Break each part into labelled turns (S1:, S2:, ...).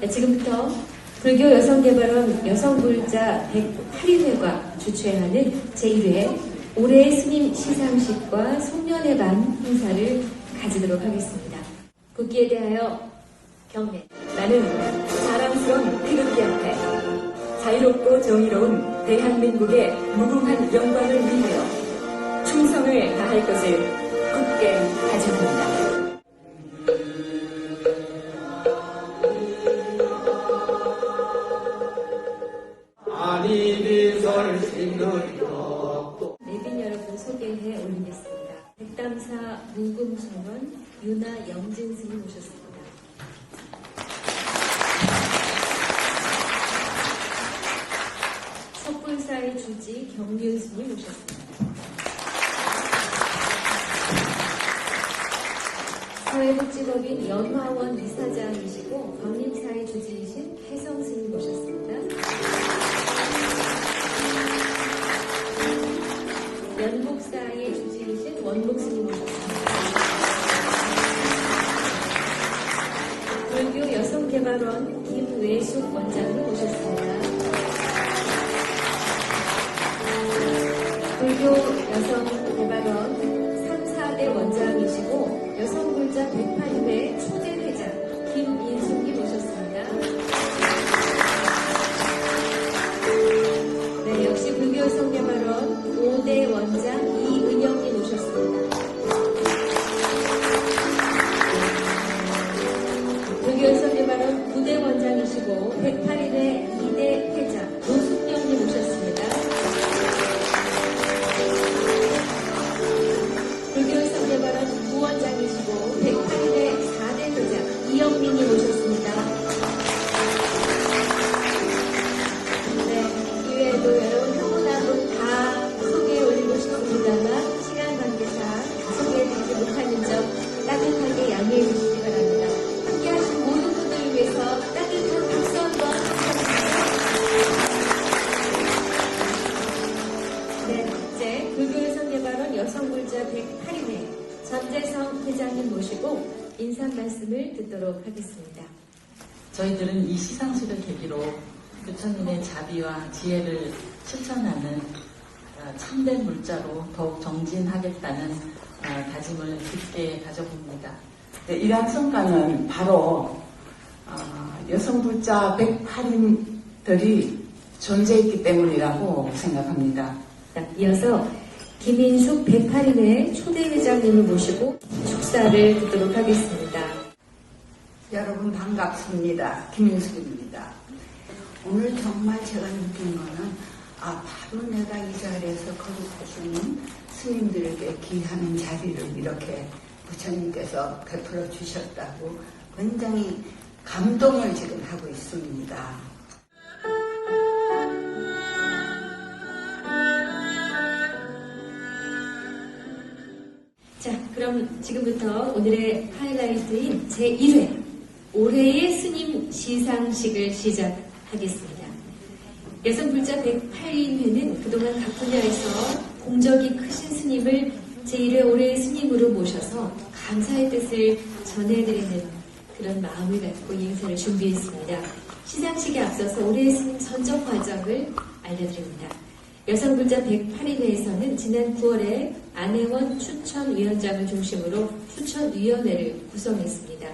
S1: 네, 지금부터 불교 여성개발원 여성불자 108일회가 주최하는 제1회 올해의 스님 시상식과 송년회 반 행사를 가지도록 하겠습니다. 국기에 대하여 경례. 나는 자랑스러운 태극기 앞에 자유롭고 정의로운 대한민국의 무궁한 영광을 위하여 충성을 다할 것을 백담사 무금선원 유나 영진 스님 오셨습니다. 석불사의 주지 경륜 스님 오셨습니다. 사회복지법인 연화원 이사장이시고 광림사의 주지이신 혜성 스님 오셨습니다. 연복사의 주지이신 원복 스님 오셨습니다. 개발원 김외숙 원장님 오셨습니다. 불교 여성 개발원 3, 4대 원장이시고 여성불자 108회 초대 회장 김인숙님 오셨습니다. 네, 역시 불교 여성 개발원 5대 원장 이외에도 여러분 한분한분 다 소개해 올리고 싶습니다만 시간 관계상 소개해드리지 못하는 점 따뜻하게 양해해 주시기 바랍니다. 함께하신 모든 분들을 위해서 따뜻한 박수 한번 부탁드립니다. 네, 이제 불교여성개발원 여성불자 108인회 전재성 회장님 모시고 인사 말씀을 듣도록 하겠습니다.
S2: 저희들은 이 시상식을 계기로 부처님의 자비와 지혜를 실천하는 어, 참된 물자로 더욱 정진하겠다는 어, 다짐을 깊게 가져봅니다.
S3: 네, 이러한 성과는 바로 어, 여성 불자 108인들이 존재했기 때문이라고 생각합니다.
S1: 자, 이어서 김인숙 108인회 초대 회장님을 모시고 축사를 듣도록 하겠습니다.
S4: 여러분 반갑습니다. 김인숙입니다. 오늘 정말 제가 느낀 거는 아 바로 내가 이 자리에서 거룩하시는 스님들에게 기하는 자리를 이렇게 부처님께서 베풀어 주셨다고 굉장히 감동을 지금 하고 있습니다.
S1: 자, 그럼 지금부터 오늘의 하이라이트인 제1회 올해의 스님 시상식을 시작 하겠습니다. 여성 불자 108인회는 그동안 각 분야에서 공적이 크신 스님을 제1회 올해의 스님으로 모셔서 감사의 뜻을 전해드리는 그런 마음을 갖고 이 행사를 준비했습니다. 시상식에 앞서서 올해의 스님 선정 과정을 알려드립니다. 여성 불자 108인회에서는 지난 9월에 안혜원 추천위원장을 중심으로 추천위원회를 구성했습니다.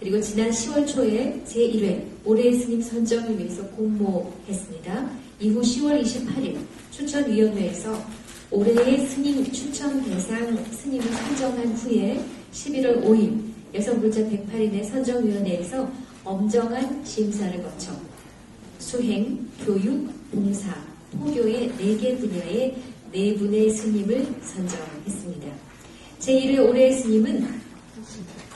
S1: 그리고 지난 10월 초에 제1회 올해의 스님 선정을 위해서 공모했습니다. 이후 10월 28일 추천위원회에서 올해의 스님 추천 대상 스님을 선정한 후에 11월 5일 여성불자 108인회 선정위원회에서 엄정한 심사를 거쳐 수행, 교육, 봉사, 포교의 4개 분야의 4분의 스님을 선정했습니다. 제1회 올해의 스님은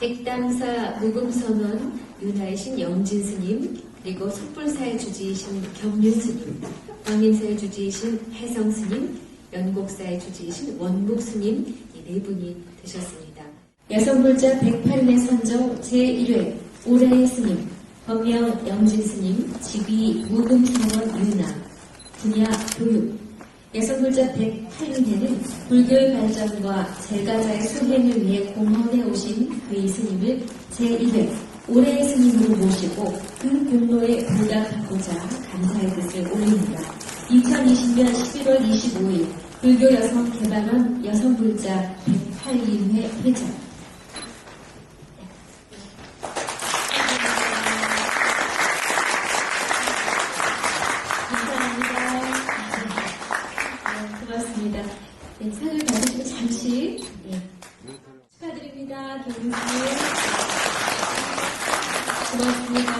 S1: 백담사 무금선원 윤하이신 영진 스님, 그리고 석불사의 주지이신 경륜 스님, 광림사의 주지이신 혜성 스님, 연곡사의 주지이신 원목 스님 이네 분이 되셨습니다. 여성불자 108인의 선정 제1회 올해의 스님, 법명 영진 스님, 직위 무금선원 윤나, 분야 교육, 여성불자 108인회는 불교의 발전과 제가자의 수행을 위해 공헌해 오신 그의 스님을 제1회 올해의 스님으로 모시고 그 공로에 보답하고자 감사의 뜻을 올립니다. 2020년 11월 25일 불교 여성 개발원 여성불자 108인회 회장 감사합니다. 네, 고맙습니다. 네, 상을 받으시고 잠시 네, 축하드립니다. 경님 고맙습니다.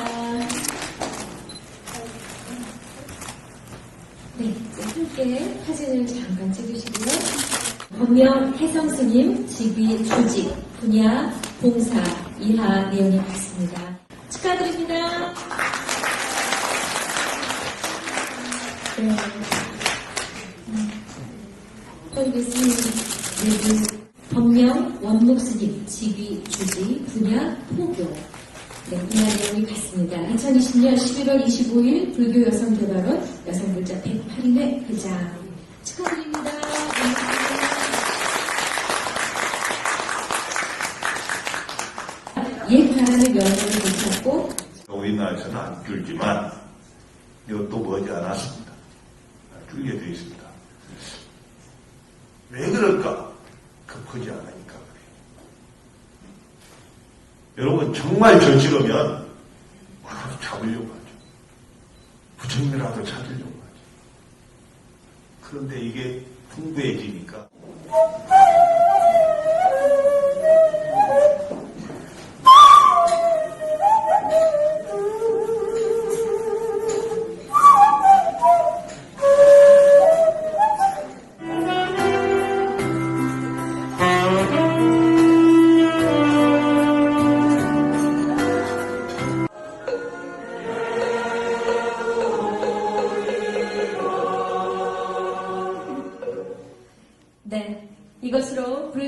S1: 네, 함께 사진을 잠깐 찍으시고요. 본명 혜성 스님 직위 조직 분야 봉사 이하 내용이 같습니다. 축하드립니다. 네. 우리 스님 내부 법명 원목 스님 직위 주지 분야 포교 네, 분야 내용이 같습니다. 2020년 11월 25일 불교 여성개발원 여성불자 108인회 회장 축하드립니다. 옛 바람의 면모를 되찾고
S5: 우리나라에서는 안 줄지만 이것도 머지 않았습니다. 줄게 되어 있습니다. 왜 그럴까? 급하지 않으니까 그래요. 여러분 정말 저 찍으면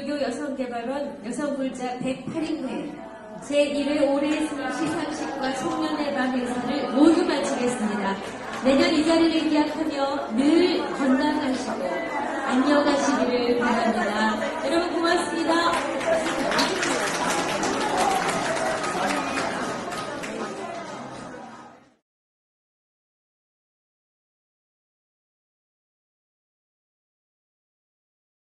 S1: 불교 여성개발원 여성불자 108인회 제1회 올해 시상식과 청년의 밤 행사를 모두 마치겠습니다. 내년 이 자리를 기약하며 늘 건강하시고 안녕하시기를 바랍니다.